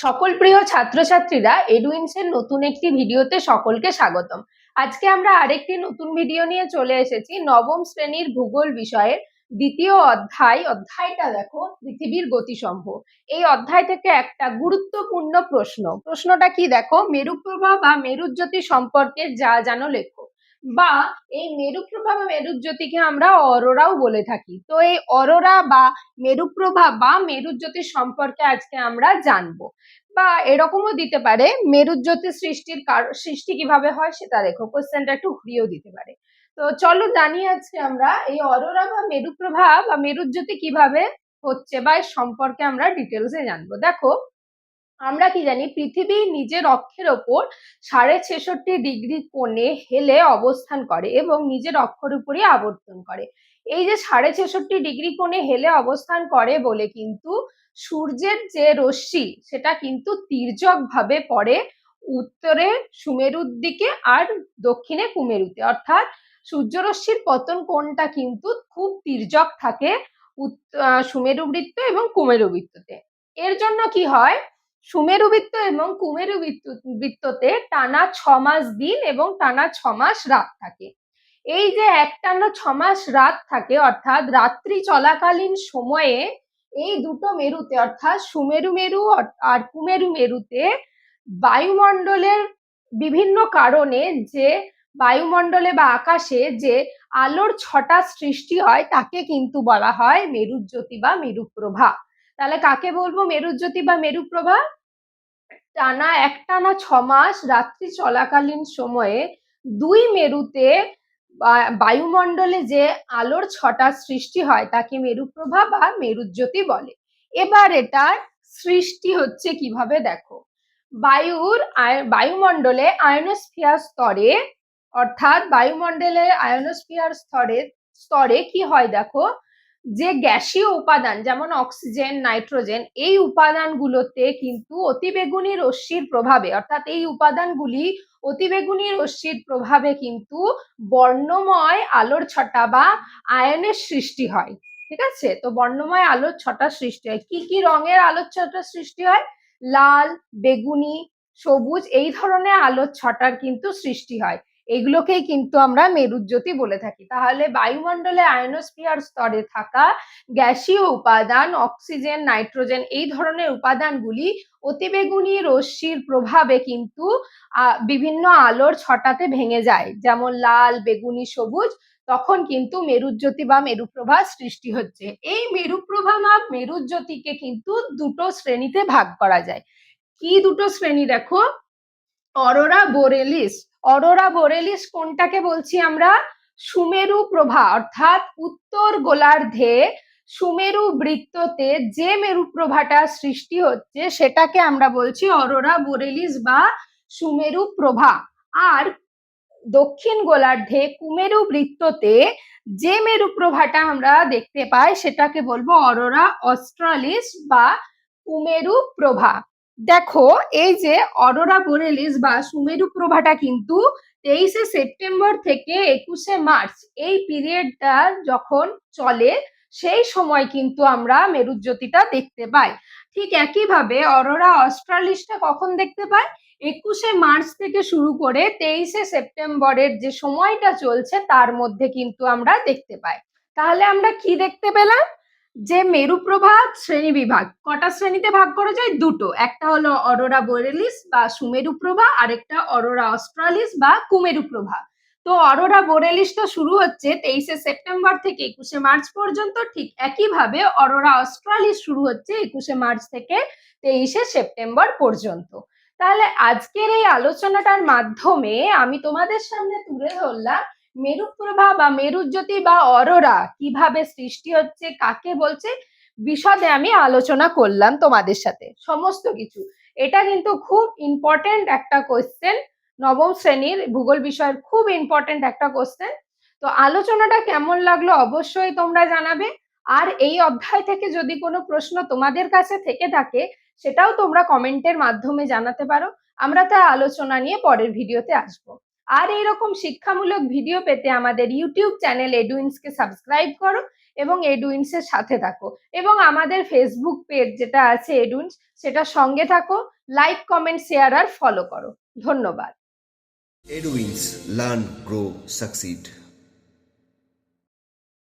সকল প্রিয় ছাত্রছাত্রীরা এডুইন্সের নতুন একটি ভিডিওতে সকলকে স্বাগতম। আজকে আমরা আরেকটি নতুন ভিডিও নিয়ে চলে এসেছি নবম শ্রেণির ভূগোল বিষয়ের দ্বিতীয় অধ্যায়। অধ্যায়টা দেখো, পৃথিবীর গতিসম্ভ। এই অধ্যায় থেকে একটা গুরুত্বপূর্ণ প্রশ্ন। প্রশ্নটা কি দেখো? মেরুপ্রভা বা মেরুজ্যোতি সম্পর্কে যা জানো লেখো। বা এই মেরুপ্রভা বা মেরুজ্যোতিকে আমরা অরোরাও বলে থাকি। তো এই অরোরা বা মেরুপ্রভা বা মেরুজ্যোতি সম্পর্কে আজকে আমরা জানব। বা এরকমও দিতে পারে মেরুজ্যোতি সৃষ্টির সৃষ্টি কীভাবে হয় সেটা দেখো কোশ্চেনটা একটু ঘুরিয়েও দিতে পারে। তো চলো জানি আজকে আমরা এই অরোরা বা মেরুপ্রভা বা মেরুজ্যোতি কীভাবে হচ্ছে বা এর সম্পর্কে আমরা ডিটেলসে জানব। দেখো আমরা কি জানি, পৃথিবী নিজের অক্ষের ওপর সাড়ে ছেষট্টি ডিগ্রি কোণে হেলে অবস্থান করে এবং নিজের অক্ষর উপরই আবর্তন করে। এই যে সাড়ে ছেষট্টি ডিগ্রি কোণে হেলে অবস্থান করে বলে কিন্তু সূর্যের যে রশ্মি, সেটা কিন্তু তির্যক ভাবে পড়ে উত্তরে সুমেরুর দিকে আর দক্ষিণে কুমেরুতে। অর্থাৎ সূর্যরশ্মির পতন কোণটা কিন্তু খুব তির্যক থাকে সুমেরু বৃত্ত এবং কুমেরু বৃত্ততে। এর জন্য কি হয় সুমেরু বৃত্ত এবং কুমেরু বৃত্ত, বৃত্ততে টানা ছ মাস দিন এবং টানা ছ মাস রাত থাকে। এই যে একটানা ছ মাস রাত থাকে, অর্থাৎ রাত্রি চলাকালীন সময়ে এই দুটো মেরুতে, অর্থাৎ সুমেরু মেরু আর- আর কুমেরু মেরুতে বায়ুমণ্ডলের বিভিন্ন কারণে যে বায়ুমণ্ডলে বা আকাশে যে আলোর ছটা সৃষ্টি হয়, তাকে কিন্তু বলা হয় মেরুজ্যোতি বা মেরুপ্রভা। তাহলে কাকে বলব? মেরুজ্যোতি বা মেরুপ্রভা? টানা, একটানা ছ মাস রাত্রি চলাকালীন সময়ে দুই মেরুতে বায়ুমণ্ডলে যে আলোর ছটা সৃষ্টি হয়, তাকে মেরুপ্রভা বা মেরুজ্যোতি বলে। এবার এটার সৃষ্টি হচ্ছে কীভাবে দেখো? বায়ুর বায়ুমণ্ডলে আয়নোস্ফিয়ার স্তরে, অর্থাৎ বায়ুমণ্ডলের আয়নোস্ফিয়ার স্তরে স্তরে কি হয় দেখো? যে গ্যাসীয় উপাদান যেমন অক্সিজেন, নাইট্রোজেন, এই উপাদানগুলোতে কিন্তু অতিবেগুনি রশ্মির প্রভাবে, অর্থাৎ এই উপাদানগুলি অতিবেগুনি রশ্মির প্রভাবে কিন্তু বর্ণময় আলোর ছটা বা আয়নের সৃষ্টি হয়। ঠিক আছে? তো বর্ণময় আলোর ছটা সৃষ্টি হয়। কি কি রঙের আলোর ছটা সৃষ্টি হয়? লাল, বেগুনি, সবুজ, এই ধরনের আলোর ছটার কিন্তু সৃষ্টি হয়। এগুলোকেই কিন্তু আমরা মেরুজ্যোতি বলে থাকি। তাহলে বায়ুমণ্ডলে আয়নোস্ফিয়ার স্তরে থাকা গ্যাসীয় উপাদান, অক্সিজেন, নাইট্রোজেন এই ধরনের উপাদানগুলি অতিবেগুনি রশ্মির প্রভাবে কিন্তু বিভিন্ন আলোর ছটাতে ভেঙে যায়। যেমন লাল, বেগুনি, সবুজ, তখন কিন্তু মেরুজ্যোতি বা মেরুপ্রভা সৃষ্টি হচ্ছে। এই মেরুপ্রভা বা মেরুজ্যোতিকে কিন্তু দুটো শ্রেণীতে ভাগ করা যায়। কি দুটো শ্রেণি দেখো? অরোরা, বোরেলিস। অরোরা বোরেলিস কোনটাকে বলছি আমরা? সুমেরু প্রভা, অর্থাৎ উত্তর গোলার্ধে সুমেরু বৃত্ততে যে মেরু প্রভাটা সৃষ্টি হচ্ছে সেটাকে আমরা বলছি অরোরা বোরেলিস বা সুমেরু প্রভা। আর দক্ষিণ গোলার্ধে কুমেরু বৃত্ততে যে মেরু প্রভাটা আমরা দেখতে পাই সেটাকে বলব অরোরা অস্ট্রালিস বা কুমেরু প্রভা। দেখো, এই যে অরোরা বোরেলিস বা সুমেরু প্রভাটা কিন্তু তেইশে সেপ্টেম্বর থেকে একুশে মার্চ এই পিরিয়ডটা যখন চলে, সেই সময় কিন্তু আমরা মেরুজ্যোতিটা দেখতে পাই। ঠিক একইভাবে অরোরা অস্ট্রালিসটা কখন দেখতে পাই? একুশে মার্চ থেকে শুরু করে তেইশে সেপ্টেম্বরের যে সময়টা চলছে, তার মধ্যে কিন্তু আমরা দেখতে পাই। তাহলে আমরা কি দেখতে পেলাম? যে মেরুপ্রভা শ্রেণি বিভাগ, কটা শ্রেণীতে ভাগ করা যায়? দুটো। একটা হলো অরোরা বোরেলিস বা সুমেরু প্রভা আরেকটা অরোরা অস্ট্রালিস বা কুমেরুপ্রভা। তো অরোরা বোরেলিস তো শুরু হচ্ছে তেইশে সেপ্টেম্বর থেকে একুশে মার্চ পর্যন্ত। ঠিক একইভাবে অরোরা অস্ট্রালিস শুরু হচ্ছে একুশে মার্চ থেকে তেইশে সেপ্টেম্বর পর্যন্ত। তাহলে আজকের এই আলোচনাটার মাধ্যমে আমি তোমাদের সামনে তুলে ধরলাম মেরুপ্রভা বা মেরুজ্যোতি বা অরোরা কীভাবে সৃষ্টি হচ্ছে, কাকে বলছে, বিশদে আমি আলোচনা করলাম তোমাদের সাথে, সমস্ত কিছু। এটা কিন্তু খুব ইম্পর্টেন্ট একটা কোশ্চেন নবম শ্রেণির ভূগোল বিষয়ের খুব ইম্পর্টেন্ট একটা কোশ্চেন তো আলোচনাটা কেমন লাগল অবশ্যই তোমরা জানাবে। আর এই অধ্যায় থেকে যদি কোনো প্রশ্ন তোমাদের কাছে থেকে থাকে, সেটাও তোমরা কমেন্টের মাধ্যমে জানাতে পারো। আমরা তা আলোচনা নিয়ে পরের ভিডিওতে আসব। আর এইরকম শিক্ষামূলক ভিডিও পেতে আমাদের ইউটিউব চ্যানেল এডুইন্সকে সাবস্ক্রাইব করো এবং এডুইন্সের সাথে থাকো। এবং আমাদের ফেসবুক পেজ যেটা আছে এডুইন্স সেটা সঙ্গে থাকো লাইক কমেন্ট শেয়ার আর ফলো করো। ধন্যবাদ। Eduins learn grow Succeed.